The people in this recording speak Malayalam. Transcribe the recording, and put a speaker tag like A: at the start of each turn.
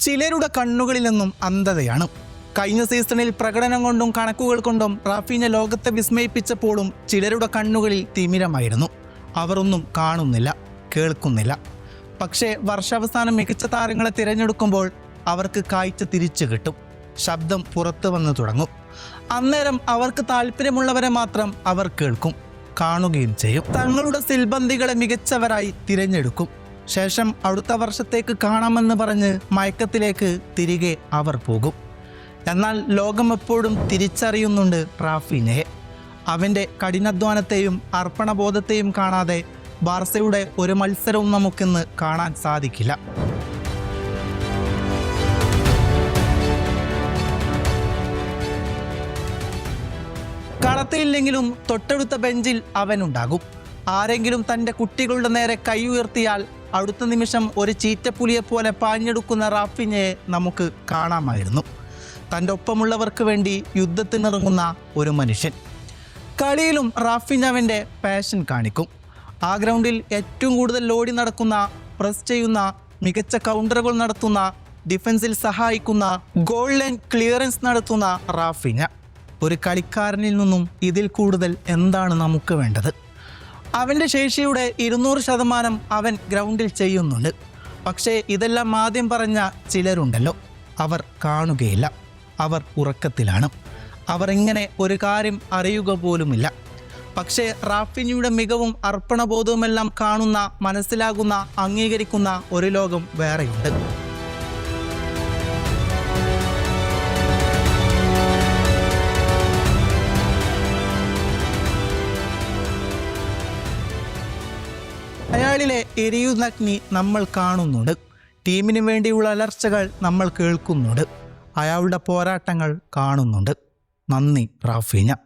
A: ചിലരുടെ കണ്ണുകളിൽ നിന്നും അന്ധതയാണ്. കഴിഞ്ഞ സീസണിൽ പ്രകടനം കൊണ്ടും കണക്കുകൾ കൊണ്ടും റാഫീനെ ലോകത്തെ വിസ്മയിപ്പിച്ചപ്പോഴും ചിലരുടെ കണ്ണുകളിൽ തിമിരമായിരുന്നു. അവർ ഒന്നും കാണുന്നില്ല കേൾക്കുന്നില്ല. പക്ഷേ വർഷാവസാനം മികച്ച താരങ്ങളെ തിരഞ്ഞെടുക്കുമ്പോൾ അവർക്ക് കാഴ്ച തിരിച്ചു കിട്ടും. ശബ്ദം പുറത്തു വന്നു തുടങ്ങും. അന്നേരം അവർക്ക് താല്പര്യമുള്ളവരെ മാത്രം അവർ കേൾക്കും കാണുകയും ചെയ്യും. തങ്ങളുടെ സിൽബന്ധികളെ മികച്ചവരായി തിരഞ്ഞെടുക്കും. ശേഷം അടുത്ത വർഷത്തേക്ക് കാണാമെന്ന് പറഞ്ഞ് മയക്കത്തിലേക്ക് തിരികെ അവർ പോകും. എന്നാൽ ലോകം എപ്പോഴും തിരിച്ചറിയുന്നുണ്ട് റാഫിനെ അവന്റെ കഠിനാധ്വാനത്തെയും അർപ്പണബോധത്തെയും കാണാതെ ബാർസയുടെ ഒരു മത്സരവും നമുക്കിന്ന് കാണാൻ സാധിക്കില്ല. കളത്തിലില്ലെങ്കിലും തൊട്ടടുത്ത ബെഞ്ചിൽ അവനുണ്ടാകും. ആരെങ്കിലും തന്റെ കുട്ടികളുടെ നേരെ കൈ ഉയർത്തിയാൽ അടുത്ത നിമിഷം ഒരു ചീറ്റപ്പുലിയെപ്പോലെ പാഞ്ഞെടുക്കുന്ന റാഫിനെ നമുക്ക് കാണാമായിരുന്നു. തന്റെ ഒപ്പമുള്ളവർക്ക് വേണ്ടി യുദ്ധത്തിനിറങ്ങുന്ന ഒരു മനുഷ്യൻ. കളിയിലും റാഫിനവന്റെ പാഷൻ കാണിക്കും. ആ ഗ്രൗണ്ടിൽ ഏറ്റവും കൂടുതൽ ലോഡി നടക്കുന്ന പ്രസ് ചെയ്യുന്ന മികച്ച കൗണ്ടറുകൾ നടത്തുന്ന ഡിഫൻസിൽ സഹായിക്കുന്ന ഗോൾ ലൈൻ ക്ലിയറൻസ് നടത്തുന്ന റാഫിന. ഒരു കളിക്കാരനിൽ നിന്നും ഇതിൽ കൂടുതൽ എന്താണ് നമുക്ക് വേണ്ടത്? അവന്റെ ശേഷിയുടെ ഇരുന്നൂറ് ശതമാനം അവൻ ഗ്രൗണ്ടിൽ ചെയ്യുന്നുണ്ട്. പക്ഷേ ഇതെല്ലാം ആദ്യം പറഞ്ഞ ചിലരുണ്ടല്ലോ. അവർ കാണുകയില്ല. അവർ ഉറക്കത്തിലാണ്. അവർ എങ്ങനെ ഒരു കാര്യം അറിയുക പോലുമില്ല. പക്ഷേ റാഫിനിയുടെ മികവും അർപ്പണബോധവുമെല്ലാം കാണുന്ന മനസ്സിലാകുന്ന അംഗീകരിക്കുന്ന ഒരു ലോകം വേറെയുണ്ട്. അയാളിലെ എരിയുന്ന അഗ്നി നമ്മൾ കാണുന്നുണ്ട്. ടീമിനു വേണ്ടിയുള്ള അലർച്ചകൾ നമ്മൾ കേൾക്കുന്നുണ്ട്. അയാളുടെ പോരാട്ടങ്ങൾ കാണുന്നുണ്ട്. നന്ദി റാഫീന.